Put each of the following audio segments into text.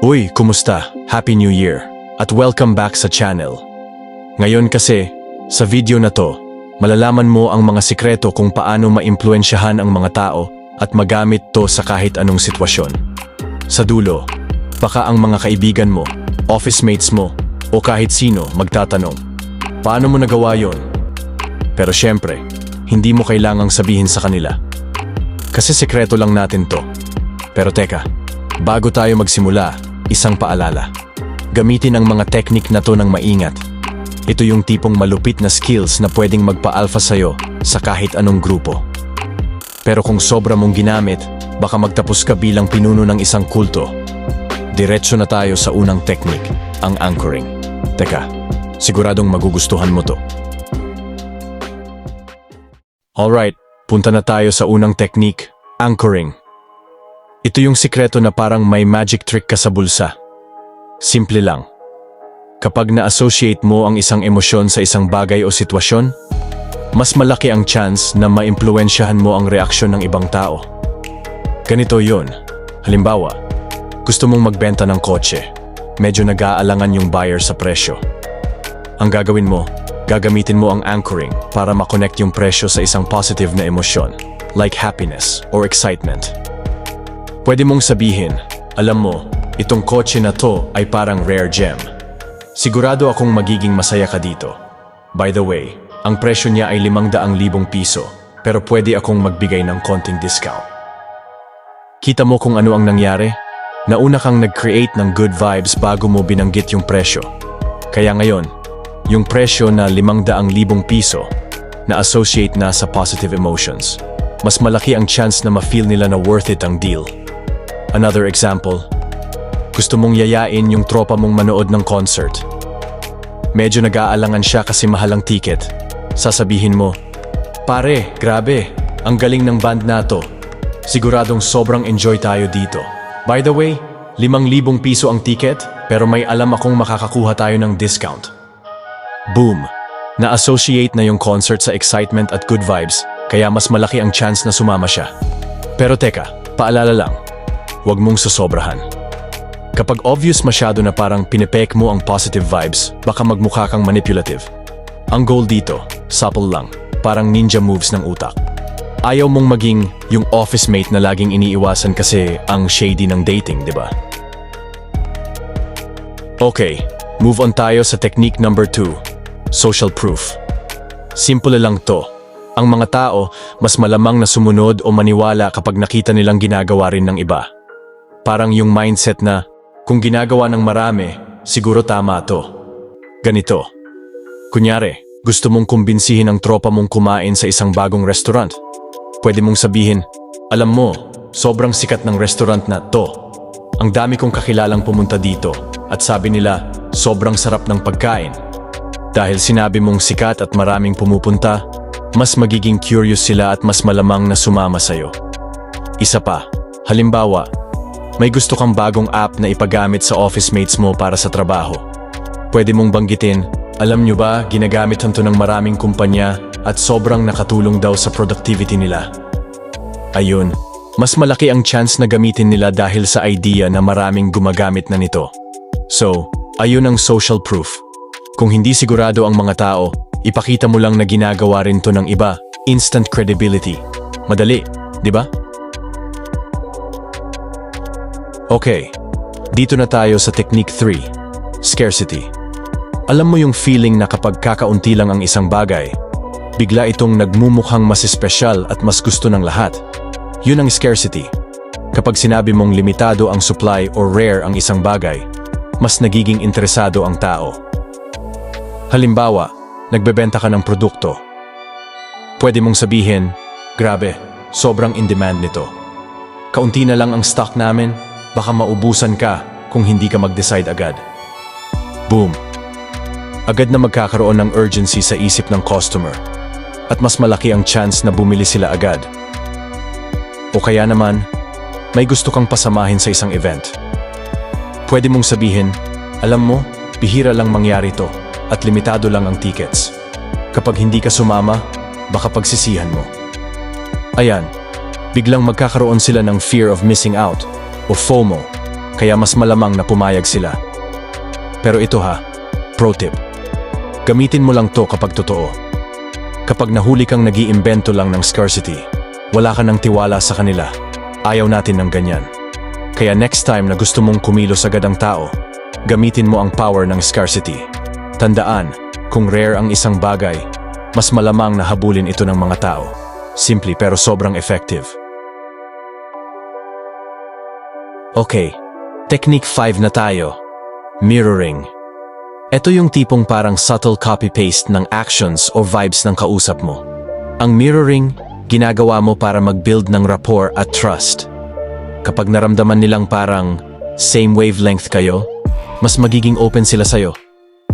Uy, kumusta? Happy New Year! At welcome back sa channel. Ngayon kasi, sa video na to, malalaman mo ang mga sikreto kung paano maimpluensyahan ang mga tao at magamit to sa kahit anong sitwasyon. Sa dulo, baka ang mga kaibigan mo, office mates mo, o kahit sino magtatanong, paano mo nagawa yon? Pero syempre, hindi mo kailangang sabihin sa kanila. Kasi sekreto lang natin to. Pero teka, bago tayo magsimula, isang paalala. Gamitin ang mga teknik na to ng maingat. Ito yung tipong malupit na skills na pwedeng magpa-alpha sa'yo sa kahit anong grupo. Pero kung sobra mong ginamit, baka magtapos ka bilang pinuno ng isang kulto. Diretso na tayo sa unang teknik, ang anchoring. Teka, siguradong magugustuhan mo to. Alright, punta na tayo sa unang teknik, anchoring. Ito yung sikreto na parang may magic trick ka sa bulsa. Simple lang. Kapag na-associate mo ang isang emosyon sa isang bagay o sitwasyon, mas malaki ang chance na maimpluensyahan mo ang reaksyon ng ibang tao. Ganito yon. Halimbawa, gusto mong magbenta ng kotse. Medyo nag-aalangan yung buyer sa presyo. Ang gagawin mo, gagamitin mo ang anchoring para makonect yung presyo sa isang positive na emosyon, like happiness or excitement. Pwede mong sabihin, alam mo, itong kotse na to ay parang rare gem. Sigurado akong magiging masaya ka dito. By the way, ang presyo niya ay 500,000 piso, pero pwede akong magbigay ng konting discount. Kita mo kung ano ang nangyari? Nauna kang nag-create ng good vibes bago mo binanggit yung presyo. Kaya ngayon, yung presyo na 500,000 piso na associate na sa positive emotions. Mas malaki ang chance na ma-feel nila na worth it ang deal. Another example, gusto mong yayain yung tropa mong manood ng concert. Medyo nag-aalangan siya kasi mahal ang ticket. Sasabihin mo, Pare, grabe, ang galing ng band na to. Siguradong sobrang enjoy tayo dito. By the way, 5,000 piso ang ticket pero may alam akong makakakuha tayo ng discount. Boom! Na-associate na yung concert sa excitement at good vibes kaya mas malaki ang chance na sumama siya. Pero teka, paalala lang, huwag mong susobrahan. Kapag obvious masyado na parang pinepek mo ang positive vibes, baka magmukha kang manipulative. Ang goal dito, supple lang, parang ninja moves ng utak. Ayaw mong maging yung office mate na laging iniiwasan kasi ang shady ng dating, di ba? Okay, move on tayo sa technique number 2, social proof. Simple lang to. Ang mga tao, mas malamang na sumunod o maniwala kapag nakita nilang ginagawa rin ng iba. Parang yung mindset na, kung ginagawa ng marami, siguro tama to. Ganito. Kunyari, gusto mong kumbinsihin ang tropa mong kumain sa isang bagong restaurant. Pwede mong sabihin, alam mo, sobrang sikat ng restaurant na to. Ang dami kong kakilalang pumunta dito at sabi nila, sobrang sarap ng pagkain. Dahil sinabi mong sikat at maraming pumupunta, mas magiging curious sila at mas malamang na sumama sa'yo. Isa pa, halimbawa, may gusto kang bagong app na ipagamit sa office mates mo para sa trabaho. Pwede mong banggitin, alam nyo ba, ginagamit to ng maraming kumpanya at sobrang nakatulong daw sa productivity nila. Ayun, mas malaki ang chance na gamitin nila dahil sa idea na maraming gumagamit na nito. So, ayun ang social proof. Kung hindi sigurado ang mga tao, ipakita mo lang na ginagawa rin to ng iba, instant credibility. Madali, di ba? Okay, dito na tayo sa technique 3, scarcity. Alam mo yung feeling na kapag kakaunti lang ang isang bagay, bigla itong nagmumukhang mas espesyal at mas gusto ng lahat. Yun ang scarcity. Kapag sinabi mong limitado ang supply or rare ang isang bagay, mas nagiging interesado ang tao. Halimbawa, nagbebenta ka ng produkto. Pwede mong sabihin, grabe, sobrang in demand nito. Kaunti na lang ang stock namin, baka maubusan ka kung hindi ka mag-decide agad. Boom! Agad na magkakaroon ng urgency sa isip ng customer at mas malaki ang chance na bumili sila agad. O kaya naman, may gusto kang pasamahin sa isang event. Pwede mong sabihin, alam mo, bihira lang mangyari to at limitado lang ang tickets. Kapag hindi ka sumama, baka pagsisihan mo. Ayan, biglang magkakaroon sila ng fear of missing out o FOMO. kaya mas malamang na pumayag sila. Pero ito ha, pro tip. Gamitin mo lang to kapag totoo. Kapag nahuli kang nag-iimbento lang ng scarcity, wala ka ng tiwala sa kanila. Ayaw natin ng ganyan. Kaya next time na gusto mong kumilos agad ang tao, gamitin mo ang power ng scarcity. Tandaan, kung rare ang isang bagay, mas malamang na habulin ito ng mga tao. Simple pero sobrang effective. Okay, Technique 5 na tayo. Mirroring. Ito yung tipong parang subtle copy-paste ng actions o vibes ng kausap mo. Ang mirroring, ginagawa mo para mag-build ng rapport at trust. Kapag naramdaman nilang parang same wavelength kayo, mas magiging open sila sa'yo.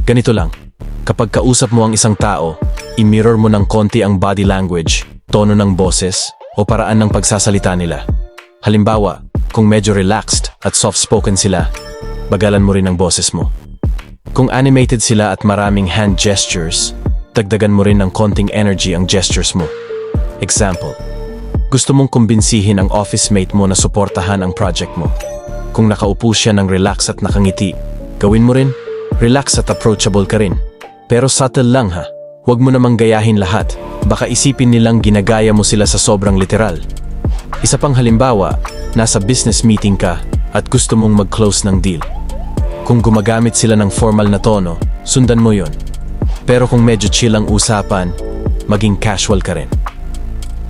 Ganito lang, kapag kausap mo ang isang tao, i-mirror mo ng konti ang body language, tono ng boses, o paraan ng pagsasalita nila. Halimbawa, kung medyo relaxed at soft-spoken sila, bagalan mo rin ang boses mo. Kung animated sila at maraming hand gestures, dagdagan mo rin ng konting energy ang gestures mo. Example, gusto mong kumbinsihin ang office mate mo na suportahan ang project mo. Kung nakaupo siya ng relax at nakangiti, gawin mo rin, relax at approachable ka rin. Pero subtle lang ha, huwag mo namang gayahin lahat, baka isipin nilang ginagaya mo sila sa sobrang literal. Isa pang halimbawa, nasa business meeting ka at gusto mong mag-close ng deal. Kung gumagamit sila ng formal na tono, sundan mo yon. Pero kung medyo chill ang usapan, maging casual ka rin.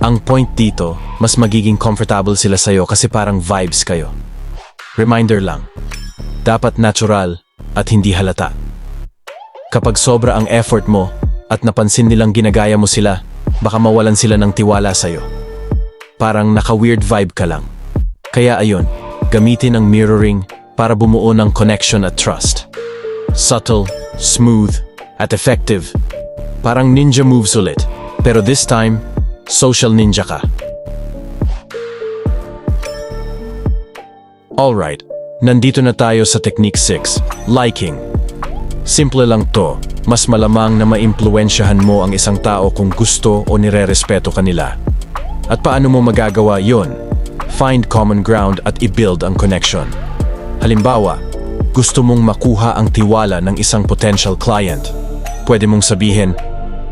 Ang point dito, mas magiging comfortable sila sa'yo kasi parang vibes kayo. Reminder lang, dapat natural at hindi halata. Kapag sobra ang effort mo at napansin nilang ginagaya mo sila, baka mawalan sila ng tiwala sa'yo. Parang naka-weird vibe ka lang. Kaya ayon, gamitin ang mirroring para bumuo ng connection at trust. Subtle, smooth, at effective. Parang ninja moves ulit. Pero this time, social ninja ka. Alright, nandito na tayo sa Technique 6, liking. Simple lang to, mas malamang na maimpluensyahan mo ang isang tao kung gusto o nire-respeto kanila. At paano mo magagawa yon? Find common ground at i-build ang connection. Halimbawa, gusto mong makuha ang tiwala ng isang potential client. Pwede mong sabihin,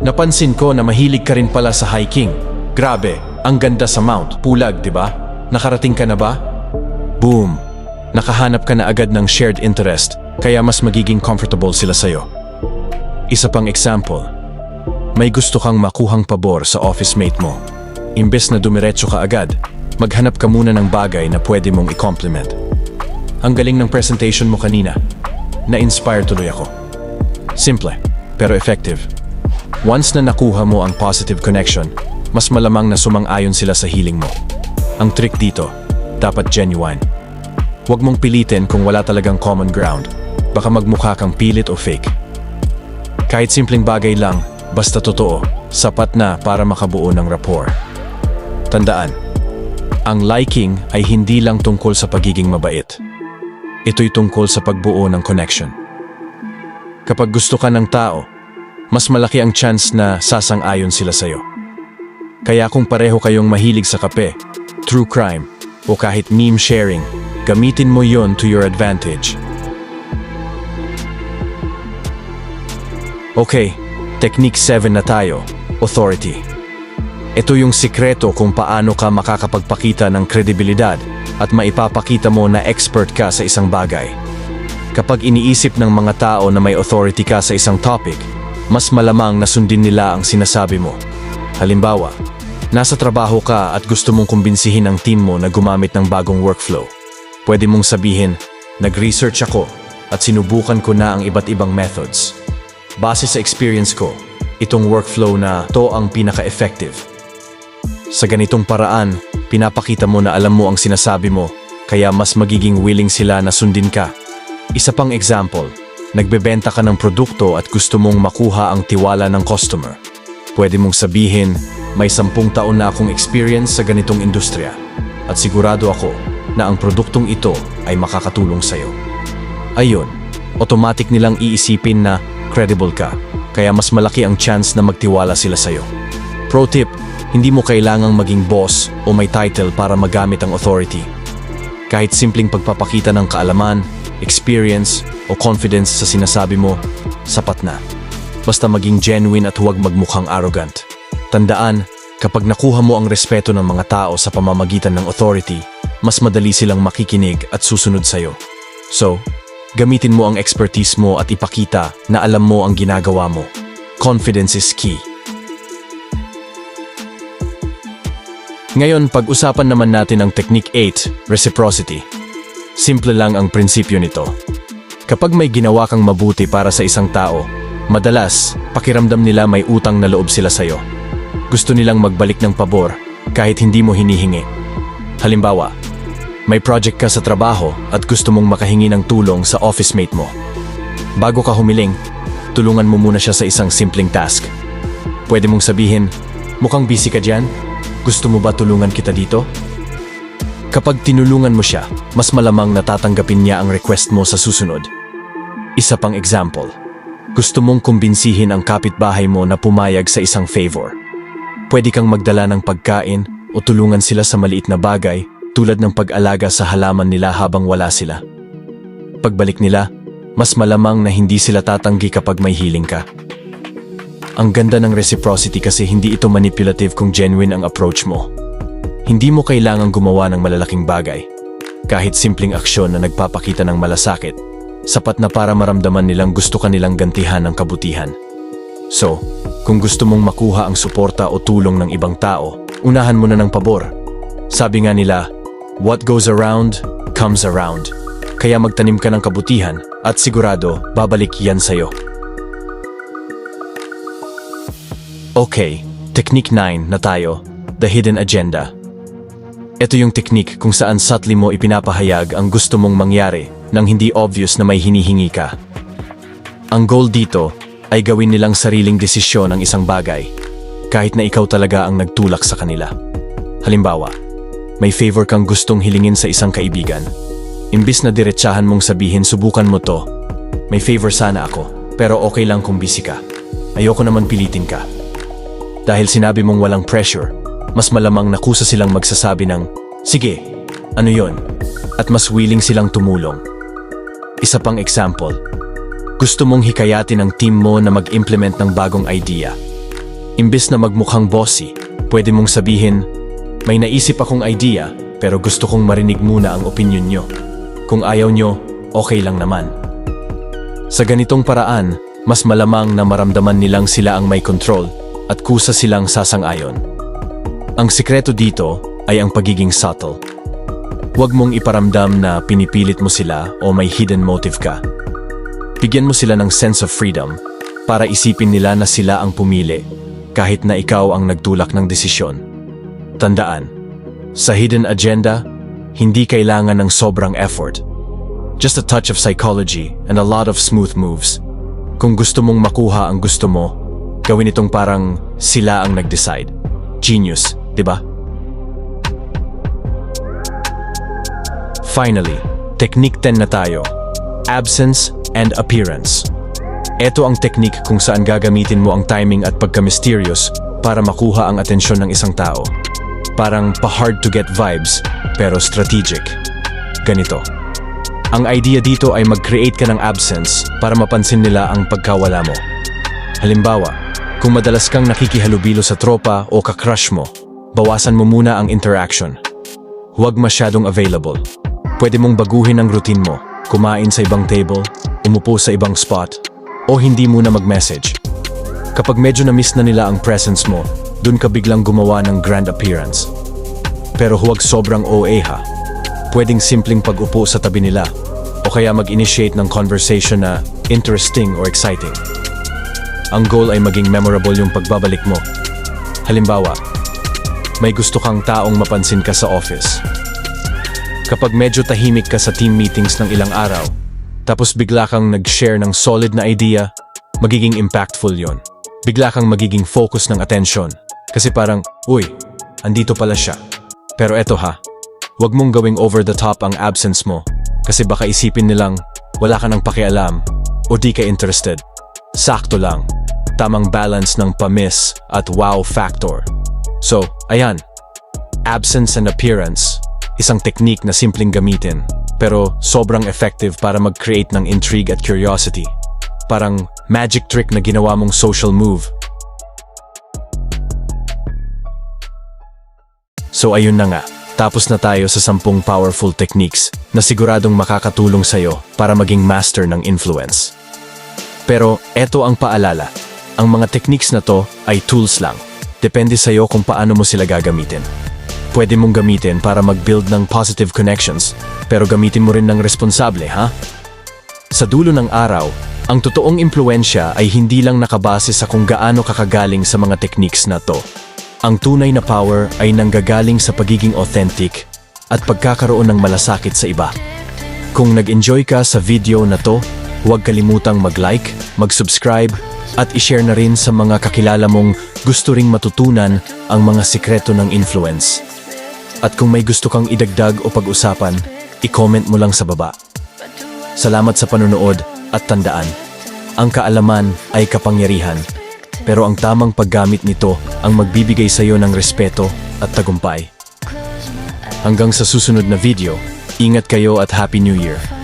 Napansin ko na mahilig ka rin pala sa hiking. Grabe, ang ganda sa Mount. Pulag, di ba? Nakarating ka na ba? Boom! Nakahanap ka na agad ng shared interest, kaya mas magiging comfortable sila sa'yo. Isa pang example, may gusto kang makuhang pabor sa office mate mo. Imbes na dumiretso ka agad, maghanap ka muna ng bagay na pwede mong i-compliment. Ang galing ng presentation mo kanina. Na-inspire tuloy ako. Simple, pero effective. Once na nakuha mo ang positive connection, mas malamang na sumang-ayon sila sa healing mo. Ang trick dito, dapat genuine. Huwag mong pilitin kung wala talagang common ground. Baka magmukha kang pilit o fake. Kahit simpleng bagay lang, basta totoo, sapat na para makabuo ng rapport. Tandaan, ang liking ay hindi lang tungkol sa pagiging mabait. Ito'y tungkol sa pagbuo ng connection. Kapag gusto ka ng tao, mas malaki ang chance na sasang-ayon sila sa'yo. Kaya kung pareho kayong mahilig sa kape, true crime, o kahit meme sharing, gamitin mo yon to your advantage. Okay, Technique 7 na tayo, Authority. Ito yung sikreto kung paano ka makakapagpakita ng kredibilidad at maipapakita mo na expert ka sa isang bagay. Kapag iniisip ng mga tao na may authority ka sa isang topic, mas malamang na sundin nila ang sinasabi mo. Halimbawa, nasa trabaho ka at gusto mong kumbinsihin ang team mo na gumamit ng bagong workflow. Pwede mong sabihin, nag-research ako at sinubukan ko na ang iba't ibang methods. Base sa experience ko, itong workflow na to ang pinaka-effective. Sa ganitong paraan, pinapakita mo na alam mo ang sinasabi mo, kaya mas magiging willing sila na sundin ka. Isa pang example, nagbebenta ka ng produkto at gusto mong makuha ang tiwala ng customer. Pwede mong sabihin, may sampung taon na akong experience sa ganitong industriya at sigurado ako na ang produktong ito ay makakatulong sa'yo. Ayon, automatic nilang iisipin na credible ka, kaya mas malaki ang chance na magtiwala sila sa'yo. Pro tip, hindi mo kailangang maging boss o may title para magamit ang authority. Kahit simpleng pagpapakita ng kaalaman, experience, o confidence sa sinasabi mo, sapat na. Basta maging genuine at huwag magmukhang arrogant. Tandaan, kapag nakuha mo ang respeto ng mga tao sa pamamagitan ng authority, mas madali silang makikinig at susunod sa'yo. So, gamitin mo ang expertise mo at ipakita na alam mo ang ginagawa mo. Confidence is key. Ngayon, pag-usapan naman natin ang Technique 8, Reciprocity. Simple lang ang prinsipyo nito. Kapag may ginawa kang mabuti para sa isang tao, madalas, pakiramdam nila may utang na loob sila sa'yo. Gusto nilang magbalik ng pabor kahit hindi mo hinihingi. Halimbawa, may project ka sa trabaho at gusto mong makahingi ng tulong sa office mate mo. Bago ka humiling, tulungan mo muna siya sa isang simpleng task. Pwede mong sabihin, mukhang busy ka dyan? Gusto mo ba tulungan kita dito? Kapag tinulungan mo siya, mas malamang natatanggapin niya ang request mo sa susunod. Isa pang example. Gusto mong kumbinsihin ang kapitbahay mo na pumayag sa isang favor. Pwede kang magdala ng pagkain o tulungan sila sa maliit na bagay tulad ng pag-alaga sa halaman nila habang wala sila. Pagbalik nila, mas malamang na hindi sila tatanggi kapag may healing ka. Ang ganda ng reciprocity kasi hindi ito manipulative kung genuine ang approach mo. Hindi mo kailangang gumawa ng malalaking bagay. Kahit simpleng aksyon na nagpapakita ng malasakit, sapat na para maramdaman nilang gusto ka nilang gantihan ng kabutihan. So, kung gusto mong makuha ang suporta o tulong ng ibang tao, unahan mo na ng pabor. Sabi nga nila, what goes around, comes around. Kaya magtanim ka ng kabutihan at sigurado babalik yan sa'yo. Okay, Technique 9 na tayo, The Hidden Agenda. Ito yung technique kung saan subtly mo ipinapahayag ang gusto mong mangyari nang hindi obvious na may hinihingi ka. Ang goal dito ay gawin nilang sariling desisyon ang isang bagay, kahit na ikaw talaga ang nagtulak sa kanila. Halimbawa, may favor kang gustong hilingin sa isang kaibigan. Imbis na diretsahan mong sabihin subukan mo to, may favor sana ako, pero okay lang kung busy ka. Ayoko naman pilitin ka. Dahil sinabi mong walang pressure, mas malamang nakusa silang magsasabi ng, Sige, ano yon? At mas willing silang tumulong. Isa pang example, gusto mong hikayatin ang team mo na mag-implement ng bagong idea. Imbis na magmukhang bossy, pwede mong sabihin, may naisip akong idea pero gusto kong marinig muna ang opinion nyo. Kung ayaw nyo, okay lang naman. Sa ganitong paraan, mas malamang na maramdaman nilang sila ang may control at kusa silang sasang-ayon. Ang sikreto dito ay ang pagiging subtle. Huwag mong iparamdam na pinipilit mo sila o may hidden motive ka. Bigyan mo sila ng sense of freedom para isipin nila na sila ang pumili kahit na ikaw ang nagtulak ng desisyon. Tandaan, sa hidden agenda, hindi kailangan ng sobrang effort. Just a touch of psychology and a lot of smooth moves. Kung gusto mong makuha ang gusto mo, gawin itong parang sila ang nag-decide. Genius, di ba? Finally, technique 10 na tayo. Absence and appearance. Ito ang technique kung saan gagamitin mo ang timing at pagka-mysterious para makuha ang atensyon ng isang tao. Parang pa-hard to get vibes, pero strategic. Ganito. Ang idea dito ay mag-create ka ng absence para mapansin nila ang pagkawala mo. Halimbawa, kung madalas kang nakikihalubilo sa tropa o kakrush mo, bawasan mo muna ang interaction. Huwag masyadong available. Pwede mong baguhin ang routine mo, kumain sa ibang table, umupo sa ibang spot, o hindi muna mag-message. Kapag medyo na-miss na nila ang presence mo, dun ka biglang gumawa ng grand appearance. Pero huwag sobrang OA ha. Pwedeng simpleng pag-upo sa tabi nila, o kaya mag-initiate ng conversation na interesting or exciting. Ang goal ay maging memorable yung pagbabalik mo. Halimbawa, may gusto kang taong mapansin ka sa office. Kapag medyo tahimik ka sa team meetings ng ilang araw, tapos bigla kang nag-share ng solid na idea, magiging impactful yon. Bigla kang magiging focus ng attention. Kasi parang, uy, andito pala siya. Pero eto ha, huwag mong gawing over the top ang absence mo kasi baka isipin nilang wala ka ng pakialam o di ka interested. Sakto lang. Tamang balance ng pamis at wow factor. So, ayan. Absence and appearance. isang technique na simpleng gamitin, pero sobrang effective para mag-create ng intrigue at curiosity. Parang magic trick na ginawa mong social move. So ayun na nga, tapos na tayo sa sampung powerful techniques na siguradong makakatulong sa'yo para maging master ng influence. Pero eto ang paalala, ang mga techniques na to ay tools lang. Depende sa'yo kung paano mo sila gagamitin. Pwede mong gamitin para mag-build ng positive connections, pero gamitin mo rin ng responsable, ha? Sa dulo ng araw, ang totoong impluensya ay hindi lang nakabase sa kung gaano kakagaling sa mga techniques na to. Ang tunay na power ay nanggagaling sa pagiging authentic at pagkakaroon ng malasakit sa iba. Kung nag-enjoy ka sa video na to, huwag kalimutang mag-like, mag-subscribe, at i-share na rin sa mga kakilala mong gusto ring matutunan ang mga sikreto ng influence. At kung may gusto kang idagdag o pag-usapan, i-comment mo lang sa baba. Salamat sa panonood at tandaan, ang kaalaman ay kapangyarihan, pero ang tamang paggamit nito ang magbibigay sa iyo ng respeto at tagumpay. Hanggang sa susunod na video, ingat kayo at Happy New Year!